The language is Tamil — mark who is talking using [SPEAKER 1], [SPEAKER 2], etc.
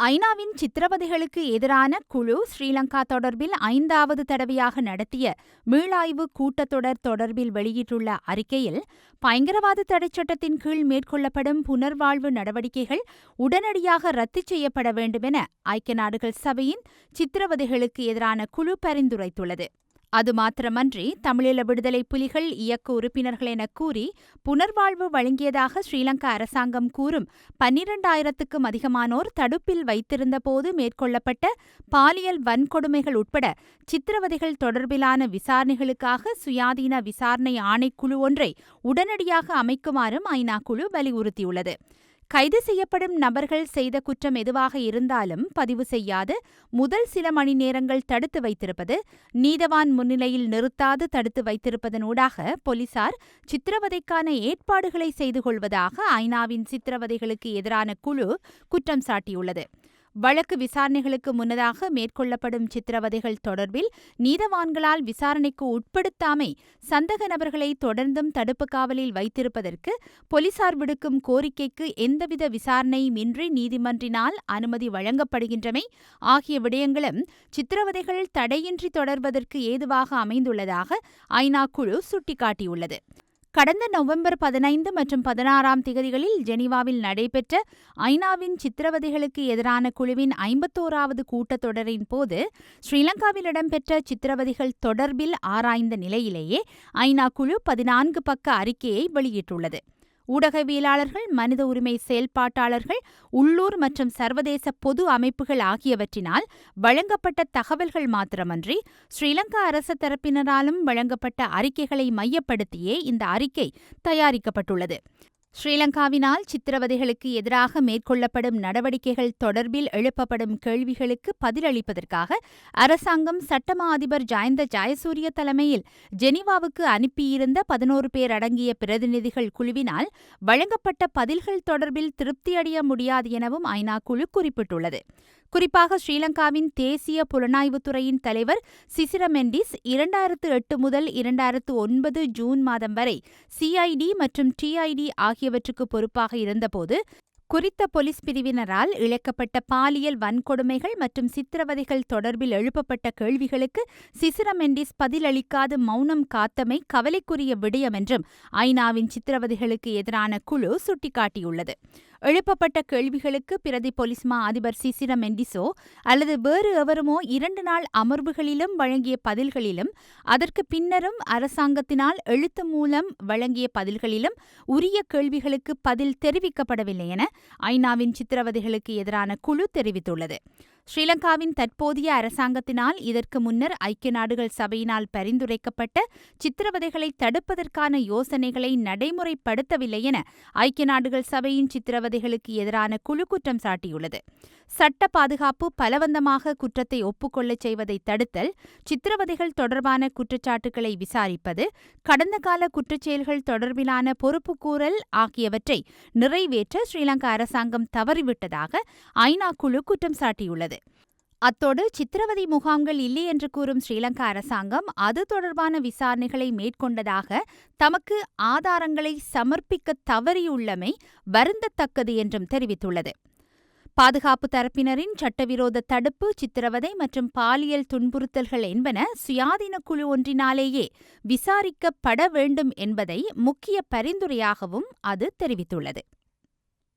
[SPEAKER 1] ஐநாவின் சித்திரவதைகளுக்கு எதிரான குழு ஸ்ரீலங்கா தொடர்பில் ஐந்தாவது தடவையாக நடத்திய மீளாய்வு கூட்டத்தொடர் தொடர்பில் வெளியிட்டுள்ள அறிக்கையில் பயங்கரவாத தடைச் சட்டத்தின் கீழ் மேற்கொள்ளப்படும் புனர்வாழ்வு நடவடிக்கைகள் உடனடியாக ரத்து செய்யப்பட வேண்டுமென ஐக்கிய நாடுகள் சபையின் சித்திரவதைகளுக்கு எதிரான குழு பரிந்துரைத்துள்ளது. அது மாத்திரமன்றி தமிழீழ விடுதலை புலிகள் இயக்க உறுப்பினர்கள் என கூறி புனர்வாழ்வு வழங்கியதாக ஸ்ரீலங்கா அரசாங்கம் கூறும். பன்னிரண்டாயிரத்துக்கும் அதிகமானோர் தடுப்பில் வைத்திருந்தபோது மேற்கொள்ளப்பட்ட பாலியல் வன்கொடுமைகள் உட்பட சித்திரவதைகள் தொடர்பிலான விசாரணைகளுக்காக சுயாதீன விசாரணை ஆணைக்குழு ஒன்றை உடனடியாக அமைக்குமாறும் ஐநா குழு வலியுறுத்தியுள்ளது. கைது செய்யப்படும் நபர்கள் செய்த குற்றம் எதுவாக இருந்தாலும் பதிவு செய்யாது. முதல் சில மணி நேரங்கள் தடுத்து வைத்திருப்பது நீதவான் முன்னிலையில் நிறுத்தாது தடுத்து வைத்திருப்பதனூடாக போலீசார் சித்திரவதைக்கான ஏற்பாடுகளை செய்து கொள்வதாக ஐநாவின் சித்திரவதைகளுக்கு எதிரான குழு குற்றம் சாட்டியுள்ளது. வழக்கு விசாரணைகளுக்கு முன்னதாக மேற்கொள்ளப்படும் சித்திரவதைகள் தொடர்பில் நீதவான்களால் விசாரணைக்கு உட்படுத்தாமை சந்தக நபர்களை தொடர்ந்தும் தடுப்பு காவலில் வைத்திருப்பதற்கு போலீசார் விடுக்கும் கோரிக்கைக்கு எந்தவித விசாரணையுமின்றி நீதிமன்றினால் அனுமதி வழங்கப்படுகின்றமை ஆகிய விடயங்களும் சித்திரவதைகள் தடையின்றி தொடர்வதற்கு ஏதுவாக அமைந்துள்ளதாக ஐநா குழு சுட்டிக்காட்டியுள்ளது. கடந்த நவம்பர் பதினைந்து மற்றும் பதினாறாம் திகதிகளில் ஜெனீவாவில் நடைபெற்ற ஐநாவின் சித்திரவதைகளுக்கு எதிரான குழுவின் ஐம்பத்தோராவது கூட்டத்தொடரின் போது ஸ்ரீலங்காவில் இடம்பெற்ற சித்திரவதைகள் தொடர்பில் ஆராய்ந்த நிலையிலேயே ஐநா குழு பதினான்கு பக்க அறிக்கையை வெளியிட்டுள்ளது. ஊடகவியலாளர்கள் மனித உரிமை செயல்பாட்டாளர்கள் உள்ளூர் மற்றும் சர்வதேச பொது அமைப்புகள் ஆகியவற்றினால் வழங்கப்பட்ட தகவல்கள் மாத்திரமன்றி ஸ்ரீலங்கா அரச தரப்பினராலும் வழங்கப்பட்ட அறிக்கைகளை மையப்படுத்தியே இந்த அறிக்கை தயாரிக்கப்பட்டுள்ளது. ஸ்ரீலங்காவினால் சித்திரவதைகளுக்கு எதிராக மேற்கொள்ளப்படும் நடவடிக்கைகள் தொடர்பில் எழுப்பப்படும் கேள்விகளுக்கு பதிலளிப்பதற்காக அரசாங்கம் சட்டமா அதிபர் ஜயந்த ஜயசூரிய தலைமையில் ஜெனீவாவுக்கு அனுப்பியிருந்த பதினோரு பேர் அடங்கிய பிரதிநிதிகள் குழுவினால் வழங்கப்பட்ட பதில்கள் தொடர்பில் திருப்தியடைய முடியாது எனவும் ஐநா குழு குறிப்பிட்டுள்ளது. குறிப்பாக ஸ்ரீலங்காவின் தேசிய புலனாய்வுத்துறையின் தலைவர் சிசிரமெண்டிஸ் இரண்டாயிரத்து எட்டு முதல் இரண்டாயிரத்து ஒன்பது ஜூன் மாதம் வரை சிஐடி மற்றும் டிஐடி ஆகியவற்றுக்கு பொறுப்பாக இருந்தபோது குறித்த போலீஸ் பிரிவினரால் இழைக்கப்பட்ட பாலியல் வன்கொடுமைகள் மற்றும் சித்திரவதைகள் தொடர்பில் எழுப்பப்பட்ட கேள்விகளுக்கு சிசிரமெண்டிஸ் பதிலளிக்காது மௌனம் காத்தமை கவலைக்குரிய விடயம் என்றும் ஐநாவின் சித்திரவதைகளுக்கு எதிரான குழு சுட்டிக்காட்டியுள்ளது. எழுப்பப்பட்ட கேள்விகளுக்கு பிரதி போலீஸ் மா அதிபர் சிசிர மெண்டிசோ அல்லது வேறு எவருமோ இரண்டு நாள் அமர்வுகளிலும் வழங்கிய பதில்களிலும் அதற்கு பின்னரும் அரசாங்கத்தினால் எழுத்து மூலம் வழங்கிய பதில்களிலும் உரிய கேள்விகளுக்கு பதில் தெரிவிக்கப்படவில்லை என ஐநாவின் சித்திரவதைகளுக்கு எதிரான குழு தெரிவித்துள்ளது. ஸ்ரீலங்காவின் தற்போதைய அரசாங்கத்தினால் இதற்கு முன்னர் ஐக்கிய நாடுகள் சபையினால் பரிந்துரைக்கப்பட்ட சித்திரவதைகளை தடுப்பதற்கான யோசனைகளை நடைமுறைப்படுத்தவில்லை என ஐக்கிய நாடுகள் சபையின் சித்திரவதைகளுக்கு எதிரான குழு குற்றம் சாட்டியுள்ளது. சட்ட பாதுகாப்பு பலவந்தமாக குற்றத்தை ஒப்புக்கொள்ளச் செய்வதை தடுத்தல் சித்திரவதைகள் தொடர்பான குற்றச்சாட்டுகளை விசாரிப்பது கடந்த கால குற்றச்செயல்கள் தொடர்பிலான பொறுப்புக்கூறல் ஆகியவற்றை நிறைவேற்ற ஸ்ரீலங்கா அரசாங்கம் தவறிவிட்டதாக ஐநா குழு குற்றம் சாட்டியுள்ளது. அத்தோடு சித்திரவதை முகாம்கள் இல்லை என்று கூறும் ஸ்ரீலங்கா அரசாங்கம் அது தொடர்பான விசாரணைகளை மேற்கொண்டதாக தமக்கு ஆதாரங்களை சமர்ப்பிக்க தவறியுள்ளமை வருந்தத்தக்கது என்றும் தெரிவித்துள்ளது. பாதுகாப்பு தரப்பினரின் சட்டவிரோத தடுப்பு சித்திரவதை மற்றும் பாலியல் துன்புறுத்தல்கள் என்பன சுயாதீன குழு ஒன்றினாலேயே விசாரிக்கப்பட வேண்டும் என்பதை முக்கிய பரிந்துரையாகவும் அது தெரிவித்துள்ளது.